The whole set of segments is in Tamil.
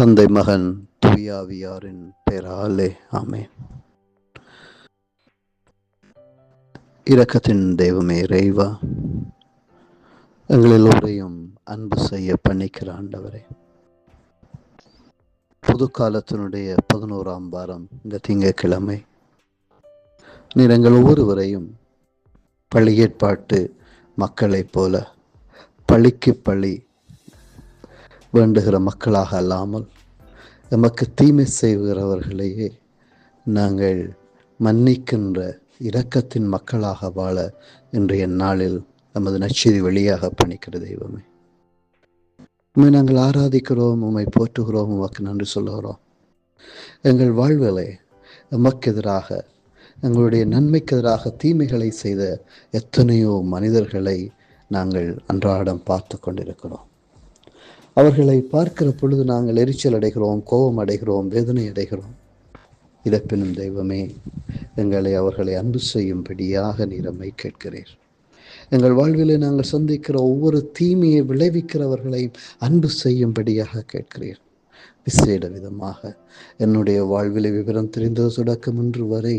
தந்தை மகன் துயாவியாரின் பெயராலே ஆமே இரக்கத்தின் தெய்வமே இறைவா எங்கள் எல்லோரையும் அன்பு செய்ய பண்ணிக்கிற ஆண்டவரே. புது காலத்தினுடைய பதினோராம் வாரம் இந்த திங்கட்கிழமை நீர் எங்கள் ஒவ்வொருவரையும் பள்ளியேற்பாட்டு மக்களைப் போல பழிக்கு பழி வேண்டுகிற மக்களாக அல்லாமல் எமக்கு தீமை செய்கிறவர்களையே நாங்கள் மன்னிக்கின்ற இரக்கத்தின் மக்களாக வாழ இன்றைய நாளில் நமது நச்செய்தி வெளியாக பணிக்கிற தெய்வமே. உண்மை நாங்கள் ஆராதிக்கிறோம் உண்மை போற்றுகிறோம் உமக்கு நன்றி சொல்லுகிறோம். எங்கள் வாழ்விலே எமக்கு எதிராக எங்களுடைய நன்மைக்கு எதிராக தீமைகளை செய்த எத்தனையோ மனிதர்களை நாங்கள் அன்றாடம் பார்த்து கொண்டிருக்கிறோம். அவர்களை பார்க்கிற பொழுது நாங்கள் எரிச்சல் அடைகிறோம் கோபம் அடைகிறோம் வேதனை அடைகிறோம். இறப்பினும் தெய்வமே எங்களை அவர்களை அன்பு செய்யும்படியாக நிறமை கேட்கிறீர். எங்கள் வாழ்விலே நாங்கள் சந்திக்கிற ஒவ்வொரு தீமையை விளைவிக்கிறவர்களையும் அன்பு செய்யும்படியாக கேட்கிறீர். விசேட விதமாக என்னுடைய வாழ்விலே விவரம் தெரிந்தது தொடக்கம் இன்று வரை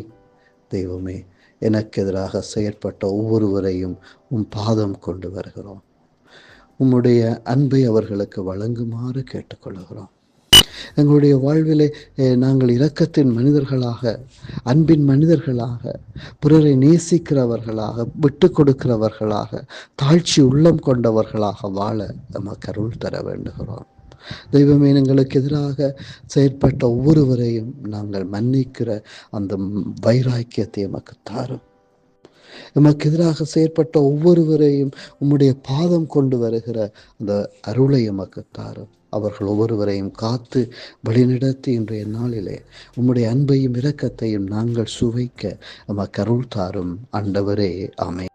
தெய்வமே எனக்கு எதிராக செயற்பட்ட ஒவ்வொருவரையும் உம் பாதம் கொண்டு வருகிறோம். உம்முடைய அன்பை அவர்களுக்கு வழங்குமாறு கேட்டுக்கொள்கிறோம். எங்களுடைய வாழ்விலே நாங்கள் இரக்கத்தின் மனிதர்களாக அன்பின் மனிதர்களாக பிறரை நேசிக்கிறவர்களாக விட்டு கொடுக்கிறவர்களாக தாழ்ச்சி உள்ளம் கொண்டவர்களாக வாழ நமக்கு அருள் தர வேண்டுகிறோம். தெய்வமே எங்களுக்கு எதிராக செயற்பட்ட ஒவ்வொருவரையும் நாங்கள் மன்னிக்கிற அந்த வைராக்கியத்தை எமக்கு தாரும். எமக்கு எதிராக செயற்பட்ட ஒவ்வொருவரையும் உம்முடைய பாதம் கொண்டு வருகிற அந்த அருளை எமக்கு தாரும். அவர்கள் ஒவ்வொருவரையும் காத்து வழிநடத்தி இன்றைய நாளிலே உம்முடைய அன்பையும் இரக்கத்தையும் நாங்கள் சுவைக்க எமக்கு அருள் தாரும். ஆண்டவரே அமை